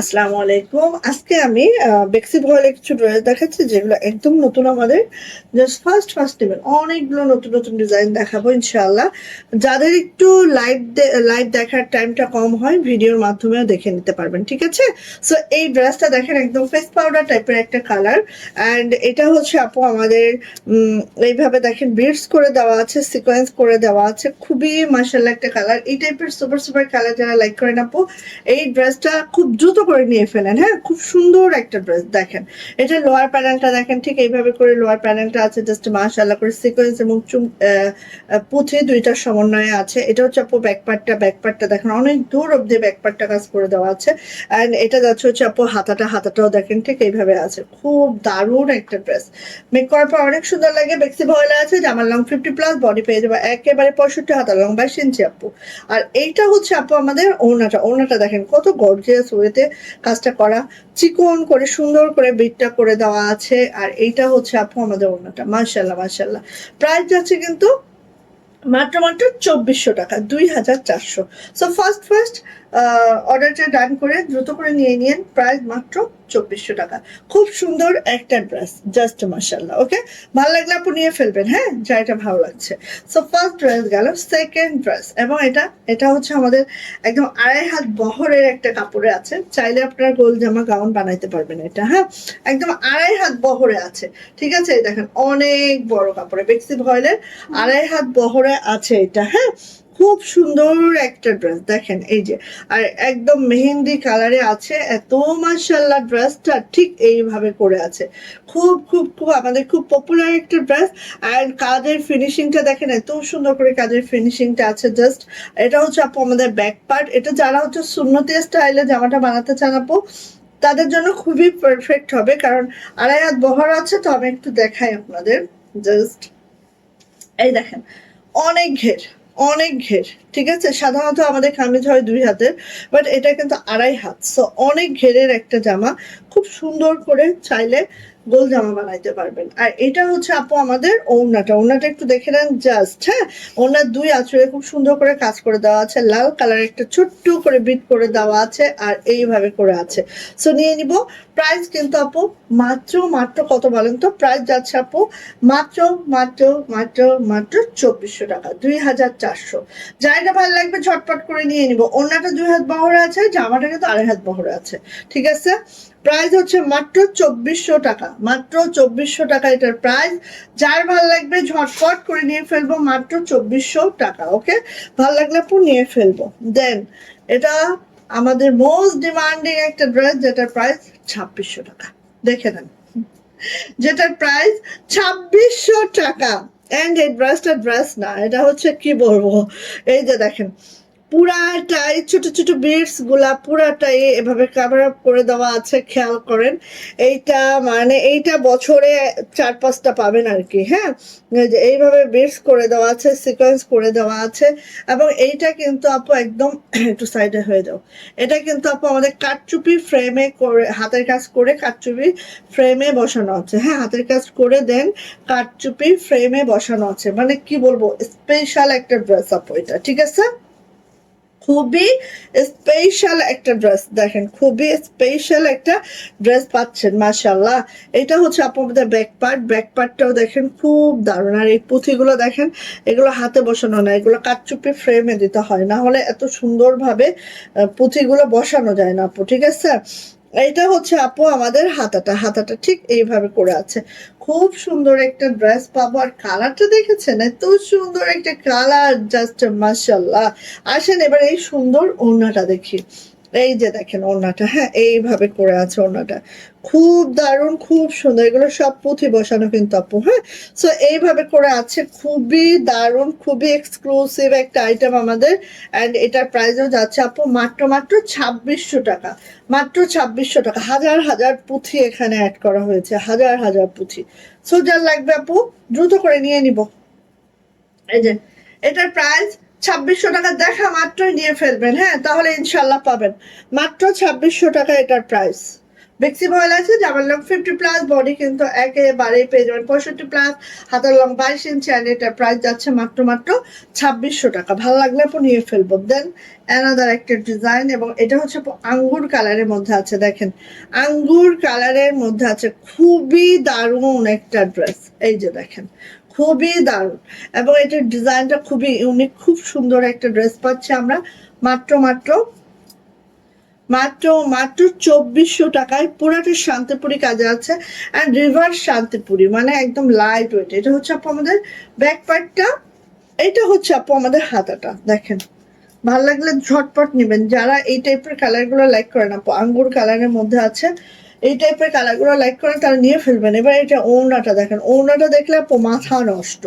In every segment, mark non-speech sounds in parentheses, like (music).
আসসালামু আলাইকুম। আজকে আমি বেক্সি ভয়েলের কিছু ড্রেস দেখাচ্ছি, যেগুলো একদম নতুন আমাদের। জাস্ট ফার্স্ট ফার্স্ট নেবেন অনেকগুলো নতুন নতুন ডিজাইন দেখাবো ইনশাআল্লাহ। যাদের একটু লাইভ লাইভ দেখার টাইমটা কম হয়, ভিডিওর মাধ্যমেও দেখে নিতে পারবেন, ঠিক আছে? সো এই ড্রেসটা দেখেন, একদম ফেস পাউডার টাইপের একটা কালার অ্যান্ড এটা হচ্ছে আপু আমাদের এইভাবে দেখেন বিটস করে দেওয়া আছে সিকোয়েন্স করে দেওয়া আছে। খুবই মার্শাল্লাহ একটা কালার এই টাইপের সুপার সুপার কালার যারা লাইক করেন আপু, এই ড্রেসটা খুব দ্রুত করে নিয়ে ফেলেন। হ্যাঁ খুব সুন্দর একটা ড্রেস দেখেন। এটা লোয়ার প্যানেলটা দেখেন, ঠিক এইভাবে করে লোয়ার প্যানেলটা আছে জাস্ট মাশাআল্লাহ করে সিকোয়েন্স এবং চুম পুঁথি দুইটার সমন্বয়ে আছে। এটা হচ্ছে আপু ব্যাকপার্টটা ব্যাকপার্টটা দেখেন, অনেক দূর অব্দি ব্যাকপার্টটা কাজ করে দেওয়া আছে। অ্যান্ড এটা যাচ্ছে হচ্ছে আপু হাতাটা, হাতাটাও দেখেন, ঠিক এইভাবে আছে। খুব দারুণ একটা ড্রেস মেক করার পর অনেক সুন্দর লাগে বেক্সি ভয়েলা আছে জামার লং ফিফটি প্লাস বডি পেয়ে যাবে একেবারে পঁয়ষট্টি হাতা লং বাইশ ইঞ্চি আপু। আর এইটা হচ্ছে আপু আমাদের ওড়নাটা ওনাটা দেখেন, কত গর্জিয়াস ওয়েতে কাজটা করা। চিকন করে সুন্দর করে বিটটা করে দেওয়া আছে। আর এইটা হচ্ছে আপু আমাদের ওনাটা মার্শাল্লাহ মার্শাল্লাহ প্রাইস যাচ্ছে কিন্তু মাত্র মাত্র চব্বিশশো টাকা, দুই হাজার চারশো। সো ফার্স্ট ফার্স্ট অর্ডারটা ডান করে দ্রুত করে নিয়ে নিন। প্রাইস মাত্র চব্বিশশো টাকা। খুব সুন্দর একটা ড্রেস জাস্ট মার্শাল্লাহ ওকে ভালো লাগলে আপনি নিয়ে ফেলবেন হ্যাঁ? যা এটা ভালো লাগছে। সো ফার্স্ট ড্রেস গেল সেকেন্ড ড্রেস এবং এটা এটা হচ্ছে আমাদের একদম আড়াই হাত বহরের একটা কাপড়ে আছে। চাইলে আপনারা গোল জামা গাউন বানাইতে পারবেন এটা হ্যাঁ? একদম আড়াই হাত বহরে আছে, ঠিক আছে? দেখেন, অনেক বড় কাপড়ে, বেক্সি ভয়েলের আড়াই হাত বহরে আছে এটা হ্যাঁ? খুব সুন্দর একটা ড্রেস দেখেন এই যে, আর একদম মেহেন্দি কালারে আছে, এত মার্শাল্লাহ ড্রেসটা ঠিক এইভাবে করে আছে। খুব খুব খুব আমাদের খুব পপুলার একটা ড্রেস আর কাজের ফিনিশিংটা দেখেন, এত সুন্দর করে কাজের ফিনিশিংটা আছে জাস্ট এটা হচ্ছে আপু আমাদের ব্যাক পার্ট এটা যারা হচ্ছে সুন্নতি স্টাইলে জামাটা বানাতে চান আপু, তাদের জন্য খুবই পারফেক্ট হবে, কারণ আড়াই হাত বহর আছে, তো আমি একটু দেখাই আপনাদের জাস্ট এই দেখেন, অনেক ঘের। অনেক ঘের, ঠিক আছে? সাধারণত আমাদের কামিজ হয় দুই হাতের বাট এটা কিন্তু আড়াই হাত। সো অনেক ঘেরের একটা জামা, খুব সুন্দর করে চাইলে গোল জামা বানাইতে পারবেন। আর এটা হচ্ছে আপু আমাদের ওড়নাটা। ওড়নাটা একটু দেখে নেন জাস্ট হ্যাঁ? ওড়নার দুই আঁচড়ে খুব সুন্দর করে কাজ করে দেওয়া আছে। লাল কালার একটা ছোট্ট করে বিট করে দেওয়া আছে আর এইভাবে করে আছে। সো নিয়ে নিব। প্রাইস কিন্তু আপু মাত্র মাত্র কত বলেন তো? প্রাইস যাচ্ছে আপু মাত্র মাত্র মাত্র মাত্র চব্বিশশো টাকা, দুই হাজার চারশো। জায়গা ভালো লাগবে, ঝটপট করে নিয়ে নিব। ওড়নাটা দুই হাত বহরে আছে, জামাটা কিন্তু আড়াই হাত বহরে আছে। ঠিক আছে? প্রাইস হচ্ছে মাত্র চব্বিশশো টাকা। মাত্র চব্বিশশো টাকা এটার প্রাইস যার ভালো লাগবে ঝটপট করে নিয়ে ফেলব মাত্র চব্বিশশো টাকা ওকে ভালো লাগলে আপু নিয়ে ফেলব। দেন এটা আমাদের মোস্ট ডিমান্ডিং একটা ড্রেস যেটার প্রাইস ছাব্বিশশো টাকা। দেখে নেন। যেটার প্রাইস ছাব্বিশশো টাকা। অ্যান্ড এই ড্রেসটা ড্রেস না, এটা হচ্ছে কি বলব? এই যে দেখেন পুরাটাই, ছোট ছোট বিটসগুলা পুরাটাই এভাবে কাভার আপ করে দেওয়া আছে, খেয়াল করেন। এইটা মানে এইটা বছরে চার পাঁচটা পাবেন আর কি হ্যাঁ? এইভাবে বিটস করে দেওয়া আছে সিকোয়েন্স করে দেওয়া আছে, এবং এইটা কিন্তু আপু একদম (clears throat) একটু সাইডে হয়ে যাও। এটা কিন্তু আপু আমাদের কাঠচুপি ফ্রেমে করে, হাতের কাজ করে কাঠচুপি ফ্রেমে বসানো আছে হ্যাঁ? হাতের কাজ করে দেন, কাঠচুপি ফ্রেমে বসানো আছে। মানে কি বলব স্পেশাল একটা ড্রেস আপু এটা, ঠিক আছে? খুবই স্পেশাল একটা ড্রেস দেখেন, খুবই স্পেশাল একটা ড্রেস পাচ্ছেন মাশাল্লাহ এটা হচ্ছে আপনাদের ব্যাক পার্ট ব্যাক পার্টটাও দেখেন, খুব দারুণ। আর এই পুঁথিগুলো দেখেন, এগুলো হাতে বসানো না, এগুলো কাঠচুপি ফ্রেমে দিতে হয়। না হলে এত সুন্দরভাবে পুঁথিগুলো বসানো যায় না আপু, ঠিক আছে? এইটা হচ্ছে আপু আমাদের হাতাটা। হাতাটা ঠিক এইভাবে করে আছে। খুব সুন্দর একটা ড্রেস পাবো। আর কালারটা দেখেছেন? এত সুন্দর একটা কালার জাস্ট মাসাল্লাহ আসেন এবার এই সুন্দর ওড়নাটা দেখি। এই যে দেখেন ওড়নাটা হ্যাঁ এইভাবে করে আছে ওড়নাটা। খুব দারুণ, খুব সুন্দর, এগুলো সব পুঁথি বসানো কিন্তু আপু হ্যাঁ? সো এইভাবে করে আছে, খুবই দারুণ, খুবই এক্সক্লুসিভ একটা আইটেম আমাদের। অ্যান্ড এটার প্রাইসও যাচ্ছে আপু মাত্র মাত্র ছাব্বিশশো টাকা। মাত্র ছাব্বিশশো টাকা। হাজার হাজার পুঁথি এখানে অ্যাড করা হয়েছে। হাজার হাজার পুঁথি। সো যার লাগবে আপু, দ্রুত করে নিয়ে নিব। এই যে, এটার প্রাইস ছাব্বিশশো টাকা দেখা মাত্রই নিয়ে ফেলবেন হ্যাঁ? তাহলে ইনশাল্লাহ পাবেন। মাত্র ছাব্বিশশো টাকা এটার প্রাইস বেক্সি ভয়েল আছে জামার লং ফিফটি প্লাস বডি কিন্তু একেবারেই পেয়ে যাবেন। পঁয়ষট্টি প্লাস হাতের লং বাইশ ইঞ্চি অ্যান্ড এটার প্রাইস যাচ্ছে মাত্র মাত্র ছাব্বিশশো টাকা। ভালো লাগলে আপনি নিয়ে ফেলব। দেন অ্যানাদার একটা ডিজাইন এবং এটা হচ্ছে আঙ্গুর কালারের মধ্যে আছে, দেখেন। আঙ্গুর কালারের মধ্যে আছে খুবই দারুণ একটা ড্রেস এই যে দেখেন খুবই দারুণ। এবং এটার ডিজাইনটা খুবই ইউনিক খুব সুন্দর একটা ড্রেস পাচ্ছি আমরা। মাত্র মাত্র মাত্র মাত্র চব্বিশশো টাকায় পুরাটা শান্তিপুরি কাজে আছে। অ্যান্ড রিভার্স শান্তিপুরি মানে একদম লাইট ওয়েট এটা হচ্ছে আপু আমাদের ব্যাক পার্টটা এটা হচ্ছে আপু আমাদের হাতাটা, দেখেন। ভালো লাগলে ঝটপট নেবেন। যারা এই টাইপের কালারগুলো লাইক করেন আপু, আঙ্গুর কালারের মধ্যে আছে এই টাইপের কালারগুলো লাইক করেন তারা নিয়ে ফেলবেন। এবার এটা ওড়নাটা দেখেন। ওড়নাটা দেখলে মাথা নষ্ট।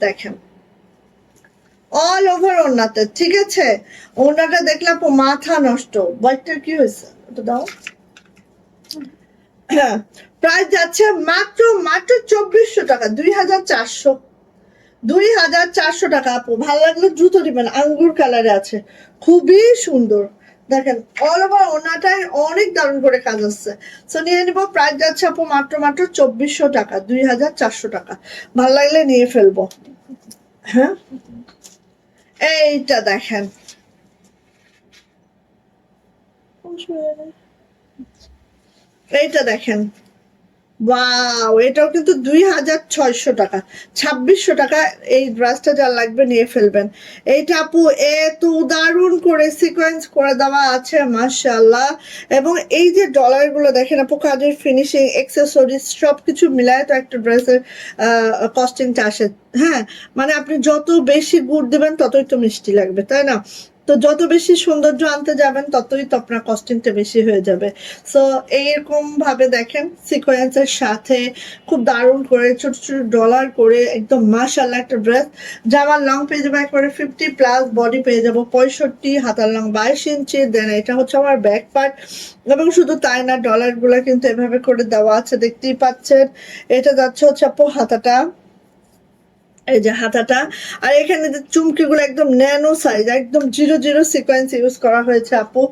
দেখেন। অল ওভার ওড়নাতে, ঠিক আছে? ওড়নাটা দেখলে আপু মাথা নষ্ট। হোয়াইটটার কি হয়েছে? ওটা দাও। (clears throat) প্রাইস যাচ্ছে মাত্র মাত্র চব্বিশশো টাকা, দুই হাজার চারশো। দুই হাজার চারশো টাকা আপু। ভালো লাগলে দ্রুত দিবেন। আঙ্গুর কালারে আছে। খুবই সুন্দর। দেখেন অল ওভার ওনাটায় অনেক দারুণ করে কাজ আসছে। সো নিয়ে নিবো প্রাইস যাচ্ছে আপু মাত্র মাত্র চব্বিশশো টাকা, দুই হাজার চারশো টাকা। ভালো লাগলে নিয়ে ফেলব। হ্যাঁ? এইটা দেখেন। এইটা দেখেন। ওয়াও এটাও কিন্তু দুই হাজার ছয়শো টাকা। ছাব্বিশশো টাকা এই ব্রাশটা যা লাগবে নিয়ে ফেলবেন। এইটা আপু এত দারুণ করে সিকোয়েন্স করে দেওয়া আছে মাশাল্লাহ এবং এই যে ডলারগুলো দেখেন আপু, কাজের ফিনিশিং এক্সেসরিজ সব কিছু মিলায় তো একটা ড্রেসের কস্টিংটা আসে। হ্যাঁ মানে আপনি যত বেশি গুড় দেবেন ততই তো মিষ্টি লাগবে, তাই না? তো যত বেশি সৌন্দর্য আনতে যাবেন, ততই তো আপনার কস্টিংটা বেশি হয়ে যাবে। সো এইরকম ভাবে দেখেন সিকোয়েন্সের সাথে খুব দারুণ করে, ছোট ছোট ডলার করে, একদম মাশাল্লাহ একটা ড্রেস জামার লং পেয়ে যাব একবারে ফিফটি প্লাস বডি পেয়ে যাব পঁয়ষট্টি, হাতার লং বাইশ ইঞ্চি। দেন এটা হচ্ছে আমার ব্যাক পার্ট এবং শুধু তাই না ডলারগুলো কিন্তু এভাবে করে দেওয়া আছে, দেখতেই পাচ্ছেন। এটা যাচ্ছে হচ্ছে আপু হাতাটা। এই যে হাতাটা। আর এখানে যে চুমকিগুলো একদম ন্যানো সাইজ একদম জিরো জিরো সিকোয়েন্স ইউজ করা হয়েছে আপু।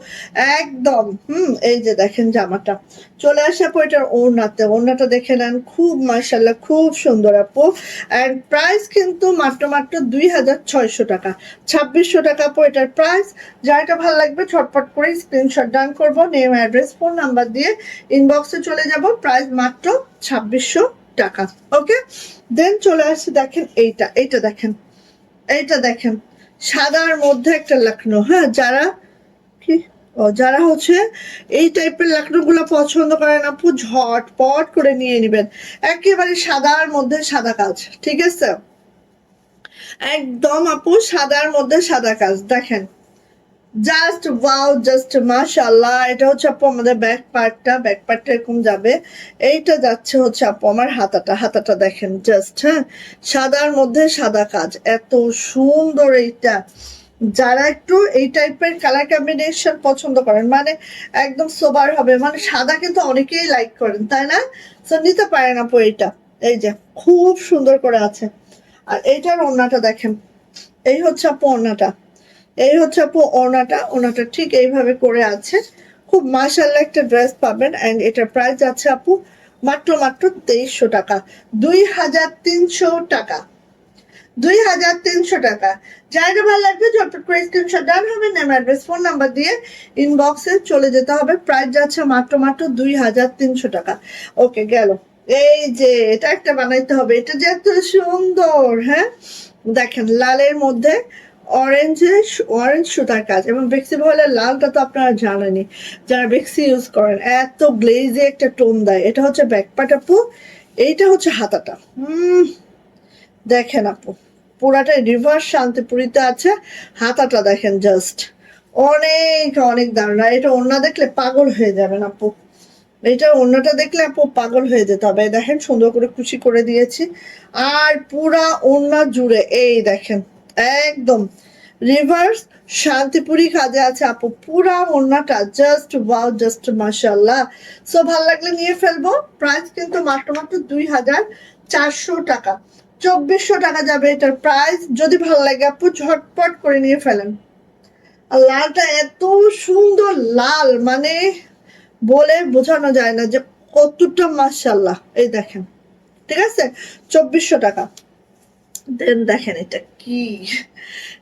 একদম, হুম, এই যে দেখেন জামাটা। চলে আসে আপু এটার ওড়নাতে। ওড়নাটা দেখে নেন, খুব মার্শাল্লাহ খুব সুন্দর আপু। অ্যান্ড প্রাইস কিন্তু মাত্র মাত্র দুই হাজার ছয়শো টাকা। ছাব্বিশশো টাকা আপু এটার প্রাইস যারটা ভালো লাগবে ছটপট করে স্ক্রিনশট ডান করব নেম অ্যাড্রেস ফোন নাম্বার দিয়ে ইনবক্সে চলে যাব। প্রাইস মাত্র ছাব্বিশশো টাকা। ওকে দেন চলে আসছে, দেখেন এইটা এইটা দেখেন এইটা দেখেন। সাদার মধ্যে একটা লাকনো হ্যাঁ যারা কি? ও, যারা হচ্ছে এই টাইপের লাকনোগুলো পছন্দ করেন আপু, ঝটপট করে নিয়ে নেবেন। একেবারে সাদার মধ্যে সাদা কাজ, ঠিক আছে? একদম, আপু, সাদার মধ্যে সাদা কাজ, দেখেন। জাস্ট ওয়াও জাস্ট মাশাআল্লাহ এটা হচ্ছে আপু আমাদের ব্যাক পার্টটা ব্যাক পার্টটা এরকম যাবে। এইটা যাচ্ছে হচ্ছে আপু আমার হাতাটা হাতাটা দেখেন জাস্ট হ্যাঁ? সাদার মধ্যে সাদা কাজ, এত সুন্দর এইটা। যারা একটু এই টাইপের কালার কম্বিনেশন পছন্দ করেন মানে একদম সোবার হবে মানে সাদা কিন্তু অনেকেই লাইক করেন, তাই না? তো নিতে পারেন আপু এইটা। এই যে, খুব সুন্দর করে আছে। আর এইটার ওড়নাটা দেখেন, এই হচ্ছে আপু ওড়নাটা। এই হচ্ছে আপু ওনাটা ওনাটা ঠিক এইভাবে করে আছে। খুব মাশাল্লাহ একটা ড্রেস পাবেন অ্যান্ড এটার প্রাইস আছে আপু মাত্র মাত্র তেইশশো টাকা। দুই হাজার তিনশো টাকা। দুই হাজার তিনশো টাকা। যাইটা ভালো লাগবে ঝটপট করে স্ক্রিনশট ডান হবে নেম অ্যাড্রেস ফোন নাম্বার দিয়ে ইনবক্সে চলে যেতে হবে। প্রাইস যাচ্ছে মাত্র মাত্র দুই হাজার তিনশো টাকা। ওকে গেল। এই যে এটা একটা বানাইতে হবে। এটা যে এত সুন্দর হ্যাঁ? দেখেন, লালের মধ্যে অরেঞ্জে অরেঞ্জ সুতার কাজ এবং বেক্সি ভয়েলের লালটা তো আপনারা জানেনই। যারা বেক্সি ইউজ করেন, এত গ্লেজে একটা টোন দেয়। এটা হচ্ছে ব্যাকপাট আপু, এইটা হচ্ছে হাতাটা। হুম, দেখেন আপু পুরাটা রিভার্স শান্তিপুরিতে আছে। হাতাটা দেখেন জাস্ট অনেক অনেক দারুণ। আর এটা ওড়না দেখলে পাগল হয়ে যাবেন আপু। এটা অন্যটা দেখলে আপু পাগল হয়ে যেতে হবে। দেখেন সুন্দর করে খুশি করে দিয়েছি। আর পুরা ওড়না জুড়ে, এই দেখেন। একদম। রিভার্স শান্তিপুরি কাজে আছে আপু। পুরা ওড়নাটা জাস্ট ওয়াও জাস্ট মাশাল্লাহ সো ভালো লাগলে নিয়ে ফেলব। প্রাইস কিন্তু মাত্র মাত্র দুই হাজার চারশো টাকা। চব্বিশশো টাকা যাবে এটার প্রাইস যদি ভালো লাগে আপু, ঝটপট করে নিয়ে ফেলেন। লালটা এত সুন্দর লাল মানে বলে বোঝানো যায় না যে কতটা মাসাল্লাহ এই দেখেন। ঠিক আছে? চব্বিশশো টাকা। দেন দেখেন এটা কি?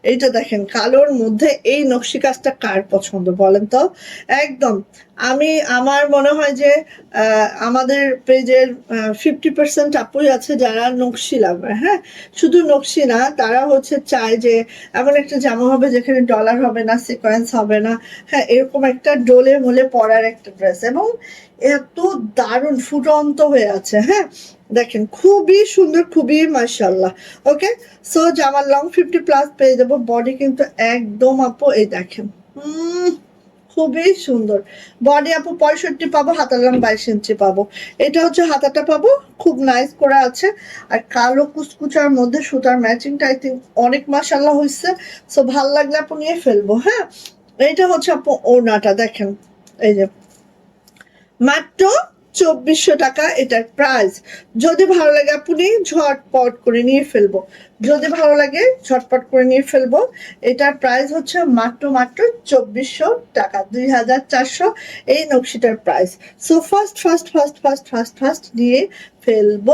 এইটা দেখেন, কালোর মধ্যে এই নকশি কাজটা কার পছন্দ বলেন তো? একদম আমি আমার মনে হয় যে আমাদের পেজের ফিফটি পার্সেন্ট আপুই আছে যারা নকশি লাভার হ্যাঁ? শুধু নকশি না তারা হচ্ছে চায় যে এমন একটা জামা হবে যেখানে ডলার হবে না সিকোয়েন্স হবে না হ্যাঁ এরকম একটা ডোলে মোলে পরার একটা ড্রেস এবং এত দারুণ ফুটন্ত হয়ে আছে হ্যাঁ? দেখেন খুবই সুন্দর খুবই মার্শাল্লাহ ওকে? সো জামার লং ফিফটি প্লাস পেয়ে যাব বডি কিন্তু একদম আপু এই দেখেন উম, খুবই সুন্দর। বডি আপু পঁয়ষট্টি পাবো হাতার লং বাইশ ইঞ্চি পাবো। এটা হচ্ছে হাতাটা পাবো, খুব নাইস করে আছে। আর কালো কুচকুচার মধ্যে সুতার ম্যাচিংটা আই থিঙ্ক অনেক মাসাল্লাহ হয়েছে সো ভালো লাগলে আপু নিয়ে ফেলব হ্যাঁ? এটা হচ্ছে আপু ওনাটা দেখেন। এই যে। মাত্র চব্বিশশো টাকা এটার প্রাইস যদি ভালো লাগে আপনি ঝটপট করে নিয়ে ফেলব। যদি ভালো লাগে ঝটপট করে নিয়ে ফেলব। এটার প্রাইস হচ্ছে মাত্র মাত্র চব্বিশশো টাকা, দুই হাজার চারশো। এই নকশিটার price so first first first first first first নিয়ে ফেলব।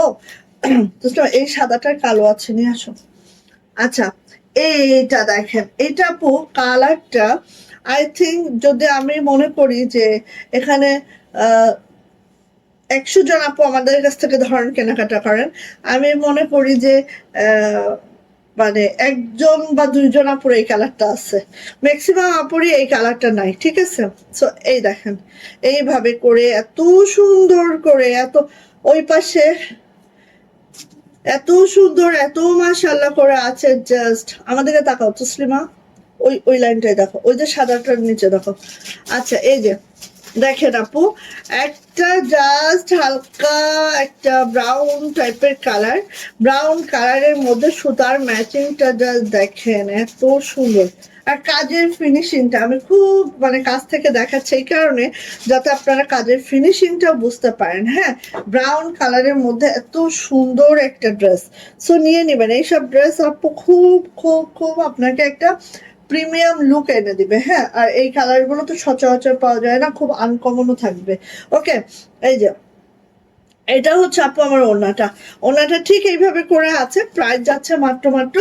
এই সাদাটার কালো আছে, নিয়ে আসো। আচ্ছা এইটা দেখেন। এটা আপু কালারটা আই থিঙ্ক যদি আমি মনে করি যে এখানে একশো জন আপু আমাদের কাছ থেকে ধরেন কেনাকাটা করেন। আমি মনে করি যে মানে একজন বা দুইজন আপুর এই কালারটা আছে। ম্যাক্সিমাম আপুরই এই কালারটা নাই, ঠিক আছে? সো এই দেখেন, এইভাবে করে এত সুন্দর করে, এত ওই পাশে এত সুন্দর, এত মাশাল্লাহ করে আছে জাস্ট আমাদেরকে তাকাও তসলিমা ওই ওই লাইনটাই দেখো, ওই যে সাদাটার নিচে দেখো। আচ্ছা এই যে দেখেন আপু, একটা জাস্ট হালকা একটা ব্রাউন টাইপের কালার ব্রাউন কালারের মধ্যে সুতার ম্যাচিংটা জাস্ট দেখেন এত সুন্দর। আর কাজের ফিনিশিংটা আমি খুব মানে কাছ থেকে দেখাচ্ছি এই কারণে, যাতে আপনারা কাজের ফিনিশিংটা বুঝতে পারেন। হ্যাঁ ব্রাউন কালারের মধ্যে এত সুন্দর একটা ড্রেস সো নিয়ে নেবেন। এইসব ড্রেস আপু খুব খুব খুব আপনাকে একটা প্রিমিয়াম লুক এনে দিবে হ্যাঁ? আর এই কালারগুলো তো সচরাচর পাওয়া যায় না, খুব আনকমনও থাকবে। ওকে এই যে, এটা হচ্ছে আপু আমার ওনাটা ওনাটা ঠিক এইভাবে করে আছে প্রাইস যাচ্ছে মাত্র মাত্র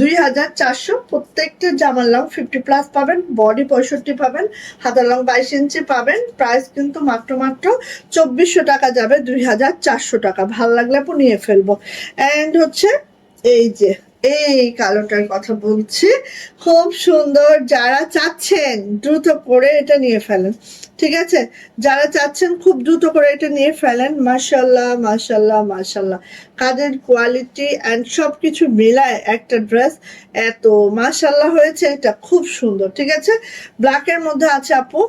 দুই হাজার চারশো। প্রত্যেকটা জামার লং ফিফটি প্লাস পাবেন বডি পঁয়ষট্টি পাবেন, হাতার লং বাইশ ইঞ্চি পাবেন প্রাইস কিন্তু মাত্র মাত্র চব্বিশশো টাকা যাবে দুই হাজার চারশো টাকা। ভালো লাগলে আপু নিয়ে ফেলব। অ্যান্ড হচ্ছে এই যে, এই কালোটার কথা বলছি। খুব সুন্দর যারা চাচ্ছেন, দ্রুত করে এটা নিয়ে ফেলেন। ঠিক আছে? যারা চাচ্ছেন, খুব দ্রুত করে এটা নিয়ে ফেলেন। মাশাল্লাহ মাশাল্লাহ মাশাল্লাহ কাজের কোয়ালিটি অ্যান্ড সব কিছু মিলায় একটা ড্রেস এত মাশাল্লাহ হয়েছে, এটা খুব সুন্দর। ঠিক আছে? ব্ল্যাকের মধ্যে আছে আপু,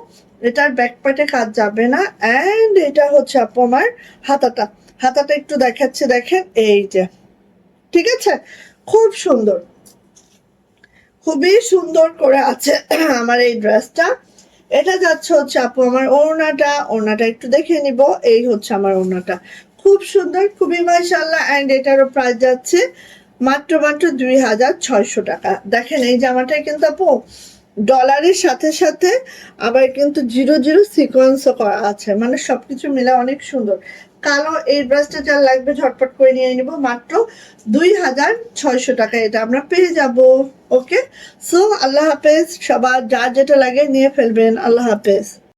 এটার ব্যাক পার্টে কাজ যাবে না। অ্যান্ড এটা হচ্ছে আপু আমার হাতাটা। হাতাটা একটু দেখাচ্ছে, দেখেন, এই যে। ঠিক আছে? খুব সুন্দর। খুবই সুন্দর করে আছে আমার এই ড্রেসটা। এটা যাচ্ছে হচ্ছে আপু আমার ওড়নাটা। ওড়নাটা একটু দেখে নিব। এই হচ্ছে আমার ওড়নাটা। খুব সুন্দর, খুবই মাশাল্লাহ অ্যান্ড এটারও প্রাইস যাচ্ছে মাত্র মাত্র দুই হাজার ছয়শো টাকা। দেখেন, এই জামাটায় কিন্তু আপু ডলারের সাথে সাথে আবার কিন্তু জিরো জিরো সিকোয়েন্সও করা আছে। মানে সবকিছু মিলে অনেক সুন্দর। কালো এই ব্রাশটা যা লাগবে ঝটপট করে নিয়ে নিব। মাত্র দুই হাজার ছয়শো টাকা এটা আমরা পেয়ে যাব। ওকে সো আল্লাহ হাফেজ, সবার যা যেটা লাগে নিয়ে ফেলবেন। আল্লাহ হাফেজ।